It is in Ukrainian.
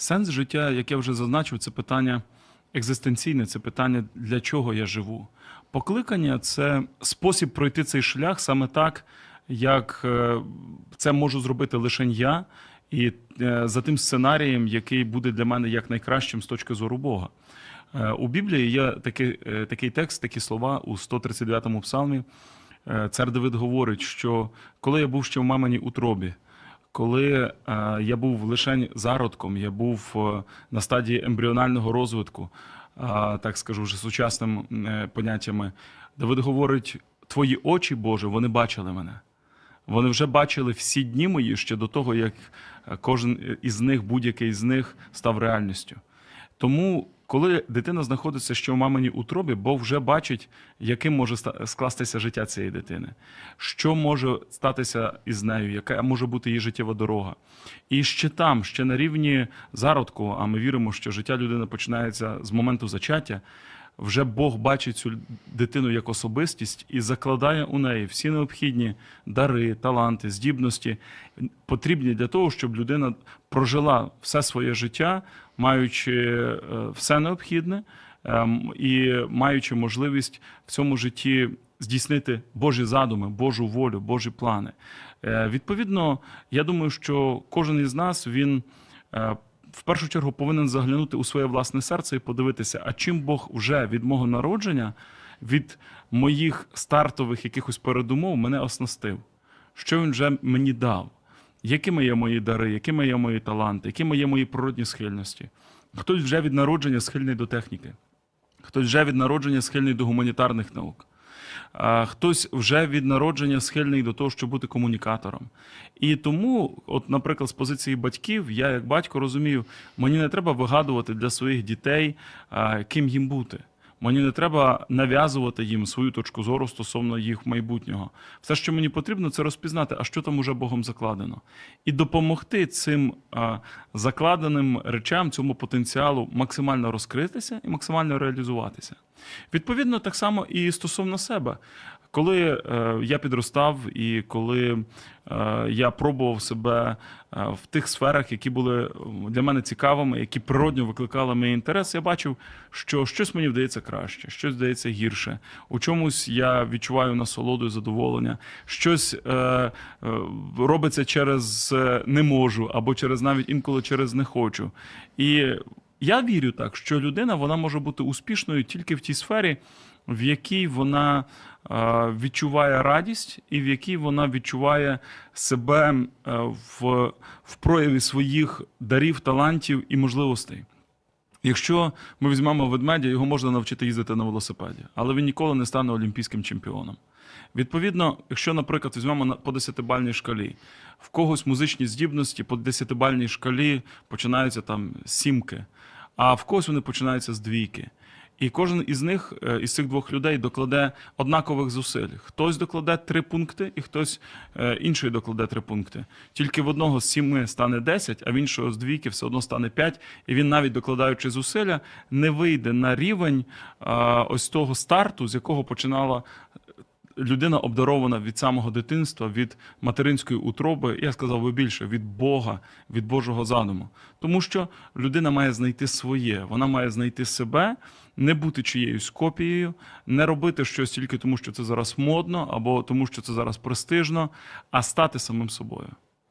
Сенс життя, як я вже зазначив, це питання екзистенційне, це питання, для чого я живу. Покликання це спосіб пройти цей шлях саме так, як е, це можу зробити лише я, і е, за тим сценарієм, який буде для мене як найкращим з точки зору Бога. Е, У Біблії є такий, такий текст, такі слова у 139-му псалмі. Е, Цар Давид говорить, що коли я був ще в маминій утробі, коли е, я був лише зародком, я був е, на стадії ембріонального розвитку, е, так скажу вже сучасними поняттями, Давид говорить: Твої очі, Боже, вони бачили мене. Вони вже бачили всі дні мої ще до того, як кожен із них, будь-який з них став реальністю. Тому, коли дитина знаходиться ще в маминій утробі, бо вже бачить, яким може скластися життя цієї дитини, що може статися із нею, яка може бути її життєва дорога. І ще там, ще на рівні зародку, а ми віримо, що життя людини починається з моменту зачаття. Вже Бог бачить цю дитину як особистість і закладає у неї всі необхідні дари, таланти, здібності, потрібні для того, щоб людина прожила все своє життя, маючи е, все необхідне ем, і маючи можливість в цьому житті здійснити Божі задуми, Божу волю, Божі плани. Е, Відповідно, я думаю, що кожен із нас він. В першу чергу повинен заглянути у своє власне серце і подивитися, а чим Бог вже від мого народження, від моїх стартових якихось передумов мене оснастив, що він вже мені дав, якими є мої дари, якими є мої таланти, якими є мої природні схильності. Хтось вже від народження схильний до техніки, хтось вже від народження схильний до гуманітарних наук. Хтось вже від народження схильний до того, щоб бути комунікатором. І тому, от, наприклад, з позиції батьків, я як батько розумію, мені не треба вигадувати для своїх дітей, ким їм бути. Мені не треба нав'язувати їм свою точку зору стосовно їх майбутнього. Все, що мені потрібно, це розпізнати, а що там уже Богом закладено, і допомогти цим а, закладеним речам, цьому потенціалу максимально розкритися і максимально реалізуватися. Відповідно, так само і стосовно себе. Коли е, я підростав, і коли е, я пробував себе е, в тих сферах, які були для мене цікавими, які природньо викликали мій інтерес, я бачив, що щось мені вдається краще, щось вдається гірше. У чомусь я відчуваю насолоду і задоволення, щось робиться через не можу, або через навіть інколи через не хочу. І я вірю так, що людина вона може бути успішною тільки в тій сфері, в якій вона е, відчуває радість, і в якій вона відчуває себе е, в, в прояві своїх дарів, талантів і можливостей. Якщо ми візьмемо ведмедя, його можна навчити їздити на велосипеді, але він ніколи не стане олімпійським чемпіоном. Відповідно, якщо, наприклад, візьмемо по десятибальній шкалі, в когось музичні здібності по десятибальній шкалі починаються там сімки, а в когось вони починаються з двійки. І кожен із них, е, із цих двох людей, докладе однакових зусиль. Хтось докладе три пункти, і хтось е, інший докладе три пункти. Тільки в одного з сіми стане 10, а в іншого з двійки все одно стане 5, і він, навіть докладаючи зусилля, не вийде на рівень ось того старту, з якого починала людина обдарована від самого дитинства, від материнської утроби, я сказав би більше, від Бога, від Божого задуму. Тому що людина має знайти своє, вона має знайти себе, не бути чиєюсь копією, не робити щось тільки тому, що це зараз модно, або тому, що це зараз престижно, а стати самим собою.